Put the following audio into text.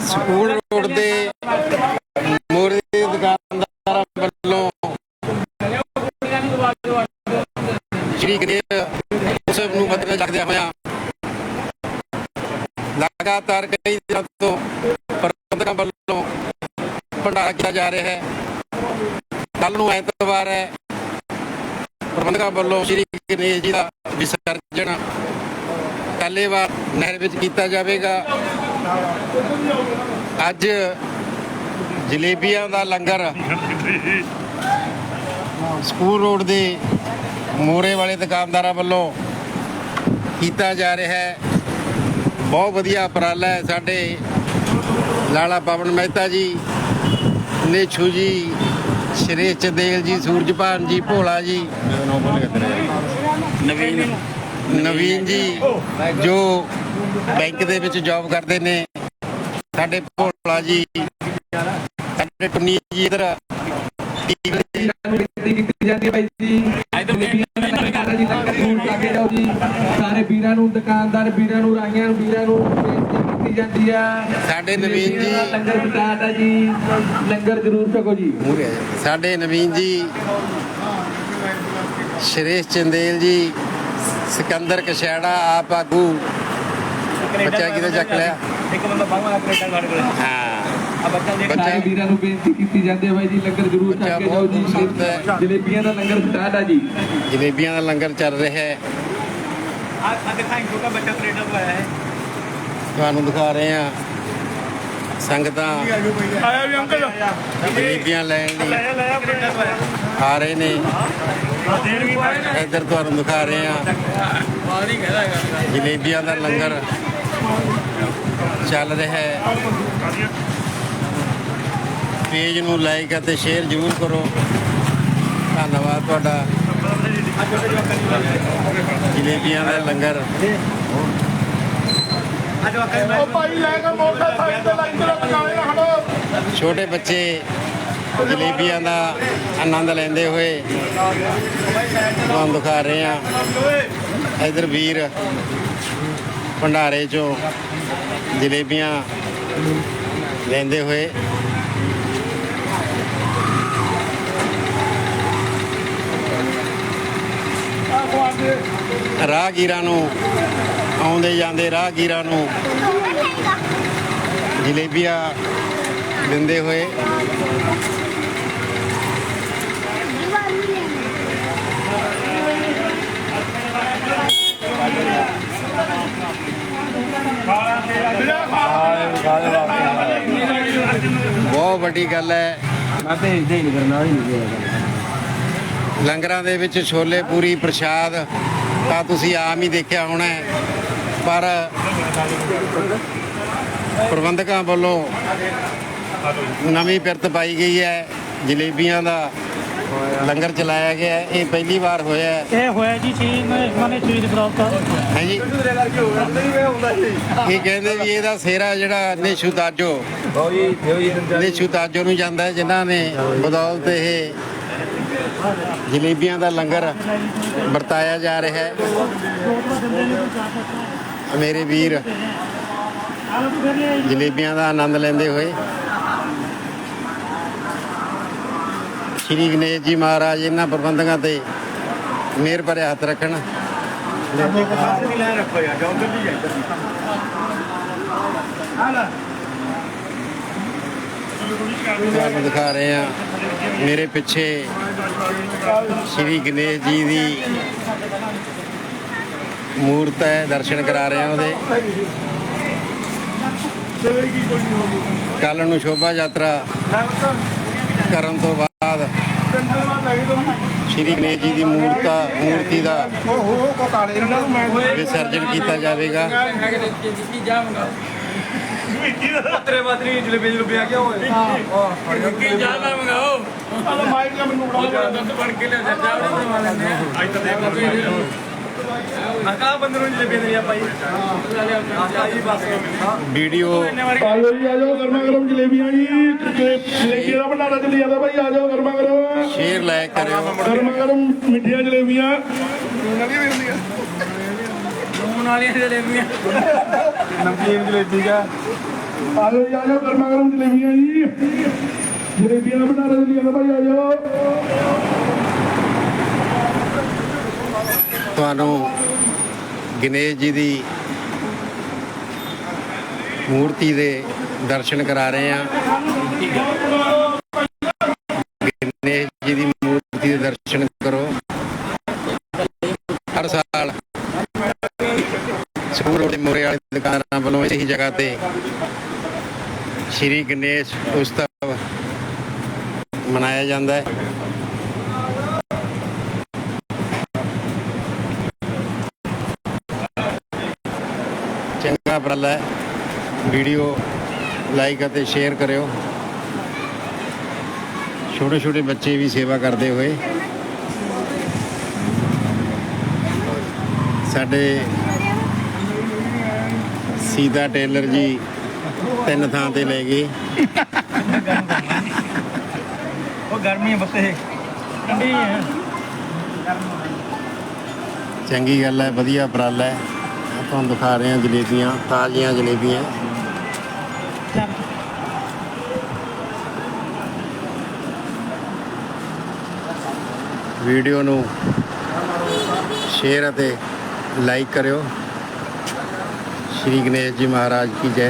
School road ਦੇ ਮੋਰੇ ਦੁਕਾਨਦਾਰਾਂ ਵੱਲੋਂ ਸ਼੍ਰੀ ਗਣੇਸ਼ ਉਤਸਵ ਨੂੰ ਮੱਦੇ ਰੱਖਦਿਆਂ ਹੋਇਆਂ ਲਗਾਤਾਰ ਕਈ ਦਿਨਾਂ ਤੋਂ ਪ੍ਰਬੰਧਕਾਂ ਵੱਲੋਂ ਭੰਡਾਰਾ ਕੀਤਾ ਜਾ ਰਿਹਾ ਹੈ। ਕੱਲ ਨੂੰ ਐਤਵਾਰ ਹੈ। ਪ੍ਰਬੰਧਕਾਂ ਵੱਲੋਂ ਸ਼੍ਰੀ ਗਣੇਸ਼ ਜੀ ਦਾ ਵਿਸਰਜਨ ਪਹਿਲੇ ਵਾਰ ਨਹਿਰ ਵਿੱਚ ਕੀਤਾ ਜਾਵੇਗਾ। ਅੱਜ ਜਲੇਬੀਆਂ ਦਾ ਲੰਗਰ ਸਕੂਲ ਰੋਡ ਦੇ ਮੋਰੇ ਵਾਲੇ ਦੁਕਾਨਦਾਰਾਂ ਵੱਲੋਂ ਕੀਤਾ ਜਾ ਰਿਹਾ ਹੈ। ਬਹੁਤ ਵਧੀਆ ਉਪਰਾਲਾ ਹੈ ਸਾਡੇ ਲਾਲਾ ਪਵਨ ਮਹਿਤਾ ਜੀ, ਨੇਛੂ ਜੀ ਸ਼੍ਰੀ ਚੰਦੇਲ ਜੀ, ਸੂਰਜਪਾਨ ਜੀ, ਭੋਲਾ ਜੀ। ਨਵੀਨ ਨਵੀਨ ਜੀ ਜੋ ਬੈਂਕ ਦੇ ਵਿੱਚ ਜੌਬ ਕਰਦੇ ਨੇ ਸਾਡੇ ਭੋਲਾ ਜੀ ਸਾਡੇ ਟੁੰਨੀ ਜੀ ਇਧਰ। ਬੇਨਤੀ ਕੀਤੀ ਜਾਂਦੀ ਹੈ ਬਾਈ ਜੀ ਦੁਕਾਨਦਾਰ ਜੀ ਲੰਗਰ ਜ਼ਰੂਰ ਲਾ ਕੇ ਜਾਓ ਜੀ ਸਾਰੇ ਵੀਰਾਂ ਨੂੰ ਦੁਕਾਨਦਾਰ ਵੀਰਾਂ ਨੂੰ ਰਾਈਆਂ ਨੂੰ ਵੀਰਾਂ ਨੂੰ ਬੇਨਤੀ ਕੀਤੀ ਜਾਂਦੀ ਆ। ਸਾਡੇ ਨਵੀਨ ਜੀ। ਲੰਗਰ ਸਟਾਰਟ ਆ ਜੀ ਲੰਗਰ ਜ਼ਰੂਰ ਛਕੋ ਜੀ। ਸਾਡੇ ਨਵੀਨ ਜੀ ਸ਼੍ਰੇਸ਼ ਚੰਦੇਲ ਜੀ ਸਿਕੰਦਰ ਕਸ਼ੈੜਾ ਆਪ ਆਗੂ ਬੱਚਾ ਕਿਹਦਾ ਚੱਕ ਲਿਆ। ਇੱਕ ਬੰਦਾ ਬਾਹਰ ਕੈਨੇਡਾ ਗਾੜ ਕੋਲ। ਹਾਂ। ਆ ਬੱਚਾ ਬੱਚਾ ਵੀਰਾਂ ਨੂੰ ਬੇਨਤੀ ਕੀਤੀ ਜਾਂਦੀ ਹੈ ਬਾਈ ਜੀ ਲੰਗਰ ਜ਼ਰੂਰ ਛਕ ਕੇ ਜਾਓ ਜੀ। ਜਲੇਬੀਆਂ ਦਾ ਲੰਗਰ ਸਟਾਰਟ ਆ ਜੀ। ਜਲੇਬੀਆਂ ਦਾ ਲੰਗਰ ਚੱਲ ਰਿਹਾ ਹੈ। ਆ ਆ ਦਿਖਾਈ ਛੋਟਾ ਬੱਚਾ ਕੈਨੇਡਾ ਤੋਂ ਆਇਆ ਹੈ। ਤੁਹਾਨੂੰ ਦਿਖਾ ਰਹੇ ਹਾਂ ਸੰਗਤਾਂ। ਆਇਆ ਵੀ ਅੰਕਲ। ਜਲੇਬੀਆਂ ਲੈਣ ਲਈ। ਆ ਰਹੇ ਨੇ। ਇੱਧਰ ਤੁਹਾਨੂੰ ਦਿਖਾ ਰਹੇ ਹੈਗਾ ਜਲੇਬੀਆਂ ਦਾ ਲੰਗਰ ਚੱਲ ਰਿਹਾ ਹੈ। ਪੇਜ ਨੂੰ ਲਾਈਕ ਅਤੇ ਸ਼ੇਅਰ ਜ਼ਰੂਰ ਕਰੋ। ਧੰਨਵਾਦ ਤੁਹਾਡਾ। ਜਲੇਬੀਆਂ ਦਾ ਲੰਗਰ। ਭਾਈ ਲੈ ਕੇ ਮੋਟਰਸਾਈਕਲ ਤੇ ਲਗਾਏ ਛੋਟੇ ਬੱਚੇ ਜਲੇਬੀਆਂ ਦਾ ਆਨੰਦ ਲੈਂਦੇ ਹੋਏ ਤੁਹਾਨੂੰ ਦਿਖਾ ਰਹੇ ਹਾਂ। ਇਧਰ ਵੀਰ ਭੰਡਾਰੇ ਚੋਂ ਜਲੇਬੀਆਂ ਲੈਂਦੇ ਹੋਏ। ਰਾਹਗੀਰਾਂ ਨੂੰ ਆਉਂਦੇ ਜਾਂਦੇ ਰਾਹਗੀਰਾਂ ਨੂੰ ਜਲੇਬੀਆਂ ਦਿੰਦੇ ਹੋਏ। ਬਹੁਤ ਵੱਡੀ ਗੱਲ ਹੈ। ਮੈਂ ਭੇਜਦੇ ਹੀ ਨਹੀਂ ਕਰਨਾ ਹੀ ਨਹੀਂ ਲੰਗਰਾਂ ਦੇ ਵਿੱਚ ਛੋਲੇ ਪੂਰੀ ਪ੍ਰਸ਼ਾਦ ਤਾਂ ਤੁਸੀਂ ਆਮ ਹੀ ਦੇਖਿਆ ਹੋਣਾ ਪਰ ਪ੍ਰਬੰਧਕਾਂ ਵੱਲੋਂ ਨਵੀਂ ਪਿਰਤ ਪਾਈ ਗਈ ਹੈ ਜਲੇਬੀਆਂ ਦਾ ਲੰਗਰ ਚਲਾਇਆ ਗਿਆ ਹੈ ਇਹ ਪਹਿਲੀ ਵਾਰ ਹੋਇਆ ਹੈ। ਇਹ ਹੋਇਆ ਜੀ ਚੀਜ਼ ਮਾਨੇ ਚੀਜ਼ ਪ੍ਰਾਪਤ ਹੈ ਜੀ ਇਹ ਕਹਿੰਦੇ ਵੀ ਇਹਦਾ ਸੇਰਾ ਜਿਹੜਾ ਨੇਸ਼ੂ ਤਾਜੋ ਨੇਸ਼ੂ ਤਾਜੋ ਨੂੰ ਜਾਂਦਾ ਹੈ ਜਿਨ੍ਹਾਂ ਨੇ ਬਦੌਲਤ ਇਹ ਜਲੇਬੀਆਂ ਦਾ ਲੰਗਰ ਵਰਤਾਇਆ ਜਾ ਰਿਹਾ ਹੈ। ਮੇਰੇ ਵੀਰ ਜਲੇਬੀਆਂ ਦਾ ਆਨੰਦ ਲੈਂਦੇ ਹੋਏ ਸ਼੍ਰੀ ਗਣੇਸ਼ ਜੀ ਮਹਾਰਾਜ ਇਹਨਾਂ ਪ੍ਰਬੰਧਕਾਂ ਤੇ ਮਿਹਰ ਭਰਿਆ ਹੱਥ ਰੱਖਣ। ਤੁਹਾਨੂੰ ਦਿਖਾ ਰਹੇ ਆ ਮੇਰੇ ਪਿੱਛੇ ਸ਼੍ਰੀ ਗਣੇਸ਼ ਜੀ ਦੀ ਮੂਰਤ ਹੈ, ਦਰਸ਼ਨ ਕਰਾ ਰਹੇ ਆ ਉਹਦੇ। ਕੱਲ ਨੂੰ ਸ਼ੋਭਾ ਯਾਤਰਾ ਕਰਨ ਤੋਂ ਬਾਅਦ ਸ਼੍ਰੀ ਗਣੇਸ਼ ਜੀ ਦੀ ਮੂਰਤਾ ਮੂਰਤੀ ਦਾ ਵਿਸਰਜਨ ਕੀਤਾ ਜਾਵੇਗਾ। ਤੇਰੇ ਬਾਤਰੀ ਜਲੇਬੀ ਜਲੂਬੀ ਆ ਗਿਆ ਹੋਏ? ਕੀ ਜਾਣਾ ਮੰਗਾਓ ਮਾਈਕ ਜਾਂ ਮੈਨੂੰ ਬੜਾ ਬਣ ਕੇ ਲਿਆ ਜਾ ਬਣਵਾ ਲੈਂਦੇ ਆ ਅੱਜ ਤਾਂ ਦੇਖ ਲਓ ਅਕਾ ਬੰਦੇ ਨੂੰ ਜਲੇਬੀ ਦੇ ਆ ਭਾਈ ਆਕਾ ਜੀ ਬਸ। ਵੀਡੀਓ ਆਜੋ ਜੀ ਆਜੋ ਗਰਮਾ ਗਰਮ ਜਲੇਬੀਆਂ ਜੀ। ਜਲੇਬੀ ਦਾ ਭੰਡਾਰਾ ਚੱਲੀ ਜਾਂਦਾ ਭਾਈ ਆਜੋ ਗਰਮਾ ਗਰਮ। ਸ਼ੇਅਰ ਲਾਇਕ ਕਰਿਓ। ਗਰਮਾ ਗਰਮ ਮਿੱਠੀਆਂ ਜਲੇਬੀਆਂ। ਨਵੀਂ ਵੀ ਹੁੰਦੀਆਂ। ਨੂਨ ਵਾਲੀਆਂ ਜਲੇਬੀਆਂ। ਨਮਕੀਨ ਜਲੇਬੀ ਦਾ। ਆਜੋ ਜੀ ਆਜੋ ਗਰਮਾ ਗਰਮ ਜਲੇਬੀਆਂ ਜੀ। ਜਲੇਬੀਆਂ ਦਾ ਭੰਡਾਰਾ ਚੱਲੀ ਜਾਂਦਾ ਭਾਈ ਆਜੋ ਤੁਹਾਨੂੰ ਗਣੇਸ਼ ਜੀ ਦੀ ਮੂਰਤੀ ਦੇ ਦਰਸ਼ਨ ਕਰਾ ਰਹੇ ਹਾਂ। ਗਣੇਸ਼ ਜੀ ਦੀ ਮੂਰਤੀ ਦੇ ਦਰਸ਼ਨ ਕਰੋ। ਹਰ ਸਾਲ ਸਕੂਲ ਰੋਡ ਦੇ ਮੋਰੇ ਵਾਲੇ ਦੁਕਾਨਾਂ ਵੱਲੋਂ ਇਸੇ ਜਗ੍ਹਾ ਤੇ ਸ਼੍ਰੀ ਗਣੇਸ਼ ਉਤਸਵ ਮਨਾਇਆ ਜਾਂਦਾ ਹੈ। ਚੰਗਾ ਉਪਰਾਲਾ ਹੈ। ਵੀਡੀਓ ਲਾਈਕ ਅਤੇ ਸ਼ੇਅਰ ਕਰਿਓ। ਛੋਟੇ ਛੋਟੇ ਬੱਚੇ ਵੀ ਸੇਵਾ ਕਰਦੇ ਹੋਏ। ਸਾਡੇ ਸੀਤਾ ਟੇਲਰ ਜੀ ਤਿੰਨ ਥਾਂ ਤੇ ਲੈ ਗਏ। ਉਹ ਗਰਮੀ ਬੱਤੇ। ਠੰਡੀ ਹੈ ਚੰਗੀ ਗੱਲ ਹੈ ਵਧੀਆ ਉਪਰਾਲਾ ਹੈ। ਤੁਹਾਨੂੰ ਦਿਖਾ ਰਹੇ ਹਾਂ ਜਲੇਬੀਆਂ, ਤਾਜ਼ੀਆਂ ਜਲੇਬੀਆਂ। ਵੀਡੀਓ ਨੂੰ ਸ਼ੇਅਰ ਅਤੇ ਲਾਈਕ ਕਰਿਓ। ਸ਼੍ਰੀ ਗਣੇਸ਼ ਜੀ ਮਹਾਰਾਜ ਕੀ ਜੈ।